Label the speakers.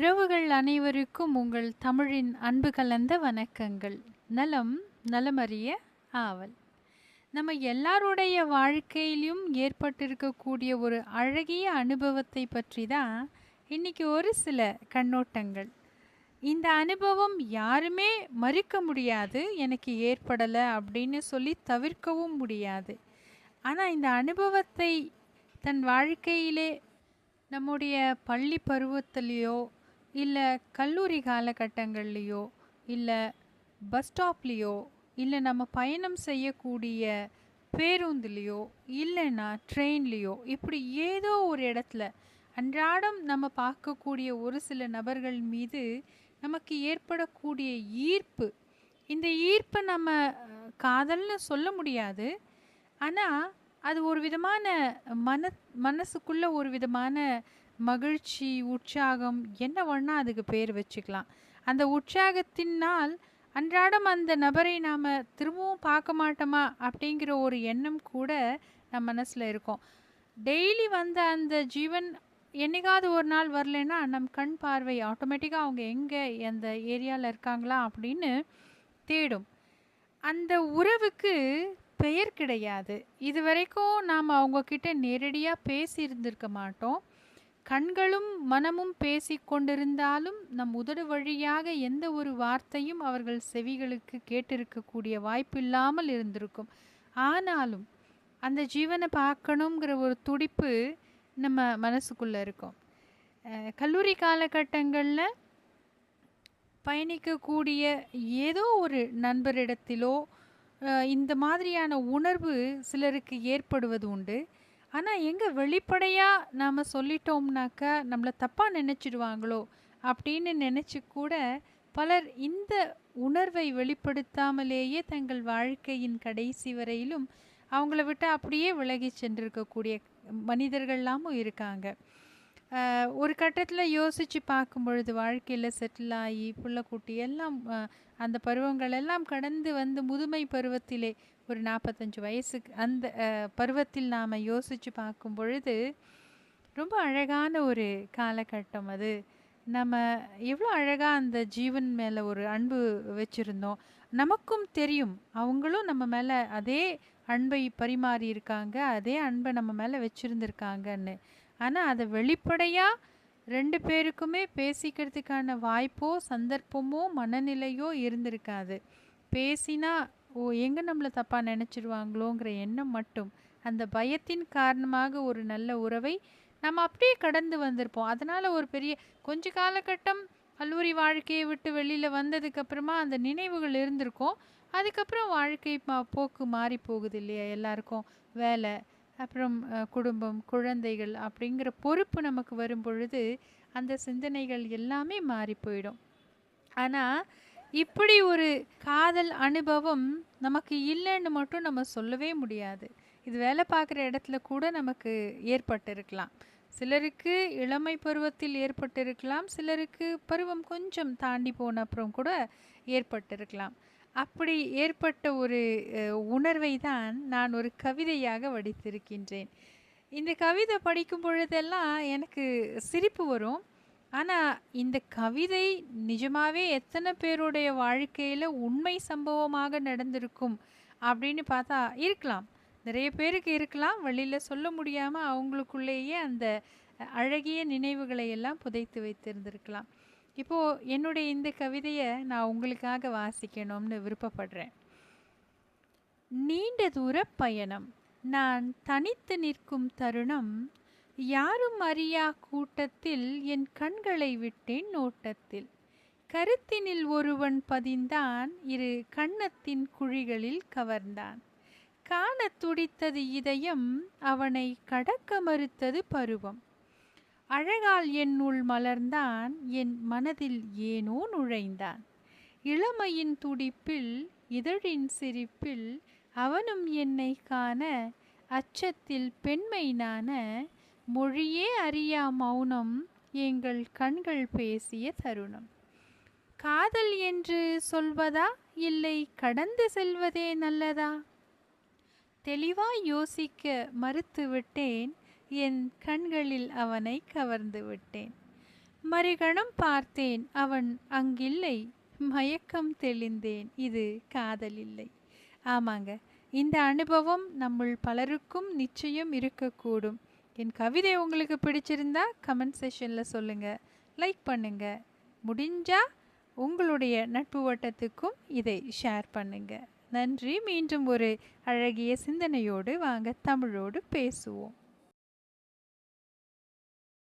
Speaker 1: உறவுகள் அனைவருக்கும் உங்கள் தமிழின் அன்பு கலந்த வணக்கங்கள். நலம் நலமறிய ஆவல். நம்ம எல்லாருடைய வாழ்க்கையிலும் ஏற்பட்டிருக்கக்கூடிய ஒரு அழகிய அனுபவத்தை பற்றி தான் இன்னைக்கு ஒரு சில கண்ணோட்டங்கள். இந்த அனுபவம் யாருமே மறுக்க முடியாது எனக்கு ஏற்படலை அப்படின்னு சொல்லி தவிர்க்கவும் முடியாது. ஆனால் இந்த அனுபவத்தை தன் வாழ்க்கையிலே நம்முடைய பள்ளி பருவத்திலேயோ இல்லை கல்லூரி காலகட்டங்கள்லேயோ இல்லை பஸ் ஸ்டாப்லேயோ இல்லை நம்ம பயணம் செய்யக்கூடிய பேருந்துலேயோ இல்லைன்னா ட்ரெயின்லேயோ இப்படி ஏதோ ஒரு இடத்துல அன்றாடம் நம்ம பார்க்கக்கூடிய ஒரு சில நபர்கள் மீது நமக்கு ஏற்படக்கூடிய ஈர்ப்பு. இந்த ஈர்ப்பை நம்ம காதல்னு சொல்ல முடியாது. ஆனால் அது ஒரு விதமான மன மனசுக்குள்ள ஒரு விதமான மகிழ்ச்சி உற்சாகம் என்ன வேணா அதுக்கு பேர் வச்சுக்கலாம். அந்த உற்சாகத்தினால் அன்றாடம் அந்த நபரை நாம் திரும்பவும் பார்க்க மாட்டோமா அப்படிங்கிற ஒரு எண்ணம் கூட நம்ம மனசில் இருக்கும். டெய்லி வந்த அந்த ஜீவன் என்னைக்காவது ஒரு நாள் வரலைன்னா நம் கண் பார்வை ஆட்டோமேட்டிக்காக அவங்க எங்கே அந்த ஏரியாவில் இருக்காங்களா அப்படின்னு தேடும். அந்த உறவுக்கு பெயர் கிடையாது. இது வரைக்கும் நாம் அவங்கக்கிட்ட நேரடியாக பேசியிருந்திருக்க மாட்டோம். கண்களும் மனமும் பேசிக்கொண்டிருந்தாலும் நம் உதடு வழியாக எந்த ஒரு வார்த்தையும் அவர்கள் செவிகளுக்கு கேட்டிருக்கக்கூடிய வாய்ப்பு இல்லாமல் இருந்திருக்கும். ஆனாலும் அந்த ஜீவனை பார்க்கணுங்கிற ஒரு துடிப்பு நம்ம மனசுக்குள்ளே இருக்கும். கல்லூரி காலகட்டங்களில் பயணிக்கக்கூடிய ஏதோ ஒரு நண்பரிடத்திலோ இந்த மாதிரியான உணர்வு சிலருக்கு ஏற்படுவது உண்டு. ஆனால் எங்கே வெளிப்படையாக நாம் சொல்லிட்டோம்னாக்கா நம்மளை தப்பாக நினச்சிடுவாங்களோ அப்படின்னு நினச்சி கூட பலர் இந்த உணர்வை வெளிப்படுத்தாமலேயே தங்கள் வாழ்க்கையின் கடைசி வரையிலும் அவங்கள விட்டு அப்படியே விலகி சென்றிருக்கக்கூடிய மனிதர்கள்லாமும் இருக்காங்க. ஒரு கட்டத்தில் யோசித்து பார்க்கும் பொழுது வாழ்க்கையில் செட்டில் ஆகி புள்ளக்குட்டி எல்லாம் அந்த பருவங்கள் எல்லாம் கடந்து வந்து முதுமை பருவத்திலே ஒரு நாற்பத்தஞ்சு வயசுக்கு அந்த பருவத்தில் நாம் யோசித்து பார்க்கும் பொழுது ரொம்ப அழகான ஒரு காலகட்டம் அது. நம்ம எவ்வளோ அழகாக அந்த ஜீவன் மேலே ஒரு அன்பு வச்சுருந்தோம். நமக்கும் தெரியும். அவங்களும் நம்ம மேலே அதே அன்பை பரிமாறி இருக்காங்க. அதே அன்பை நம்ம மேலே வச்சுருந்துருக்காங்கன்னு. ஆனால் அதை வெளிப்படையாக ரெண்டு பேருக்குமே பேசிக்கிறதுக்கான வாய்ப்போ சந்தர்ப்பமோ மனநிலையோ இருந்திருக்காது. பேசினா ஓ எங்கே நம்மளை தப்பாக நினச்சிடுவாங்களோங்கிற எண்ணம் மட்டும் அந்த பயத்தின் காரணமாக ஒரு நல்ல உறவை நம்ம அப்படியே கடந்து வந்திருப்போம். அதனால் ஒரு பெரிய கொஞ்ச காலகட்டம் கல்லூரி வாழ்க்கையை விட்டு வெளியில் வந்ததுக்கப்புறமா அந்த நினைவுகள் இருந்திருக்கும். அதுக்கப்புறம் வாழ்க்கை மா- போக்கு மாறி போகுது இல்லையா? எல்லாருக்கும் வேலை அப்புறம் குடும்பம் குழந்தைகள் அப்படிங்கிற பொறுப்பு நமக்கு வரும் பொழுது அந்த சிந்தனைகள் எல்லாமே மாறி போயிடும். ஆனால் இப்படி ஒரு காதல் அனுபவம் நமக்கு இல்லைன்னு மட்டும் நம்ம சொல்லவே முடியாது. இது வேலை பார்க்குற இடத்துல கூட நமக்கு ஏற்பட்டிருக்கலாம். சிலருக்கு இளமை பருவத்தில் ஏற்பட்டிருக்கலாம். சிலருக்கு பருவம் கொஞ்சம் தாண்டி போன அப்புறம் கூட ஏற்பட்டிருக்கலாம். அப்படி ஏற்பட்ட ஒரு உணர்வை தான் நான் ஒரு கவிதையாக வடித்திருக்கின்றேன். இந்த கவிதை படிக்கும் பொழுதெல்லாம் எனக்கு சிரிப்பு வரும். ஆனால் இந்த கவிதை நிஜமாகவே எத்தனை பேருடைய வாழ்க்கையில் உண்மை சம்பவமாக நடந்திருக்கும் அப்படின்னு பார்த்தா இருக்கலாம். நிறைய பேருக்கு இருக்கலாம். வெளியில் சொல்ல முடியாமல் அவங்களுக்குள்ளேயே அந்த அழகிய நினைவுகளை எல்லாம் புதைத்து வைத்திருந்திருக்கலாம். இப்போது என்னுடைய இந்த கவிதையை நான் உங்களுக்காக வாசிக்கணும்னு விருப்பப்படுறேன். நீண்ட தூர பயணம். நான் தனித்து நிற்கும் தருணம். யாரும் அறியா கூட்டத்தில் என் கண்களை விட்டேன் நோட்டத்தில் கருத்தினில் ஒருவன் பதிந்தான். இரு கண்ணத்தின் குழிகளில் கவர்ந்தான். காணத் துடித்தது இதயம். அவனை கடக்க மறுத்தது பருவம். அழகால் என்னுள் மலர்ந்தான் என் மனதில் ஏனோ நுழைந்தான். இளமையின் துடிப்பில் இதழின் சிரிப்பில் அவனும் என்னை காண அச்சத்தில் பெண்மை நாண மொழியே அறியா மௌனம் எங்கள் கண்கள் பேசிய தருணம். காதல் என்று சொல்வதா? இல்லை கடந்து செல்வதே நல்லதா? தெளிவாய் யோசிக்க மறுத்துவிட்டேன் என் கண்களில் அவனை கவர்ந்து விட்டேன். மறுகணம் பார்த்தேன் அவன் அங்கில்லை மயக்கம் தெளிந்தேன் இது காதல் இல்லை ஆமாங்க இந்த அனுபவம் நம்முள் பலருக்கும் நிச்சயம் இருக்கக்கூடும். என் கவிதை உங்களுக்கு பிடிச்சிருந்தா கமெண்ட் செஷனில் சொல்லுங்கள் லைக் பண்ணுங்கள் முடிஞ்சா உங்களுடைய நட்பு வட்டத்துக்கும் இதை ஷேர் பண்ணுங்க. நன்றி மீண்டும் ஒரு அழகிய சிந்தனையோடு வாங்க தமிழோடு பேசுவோம்.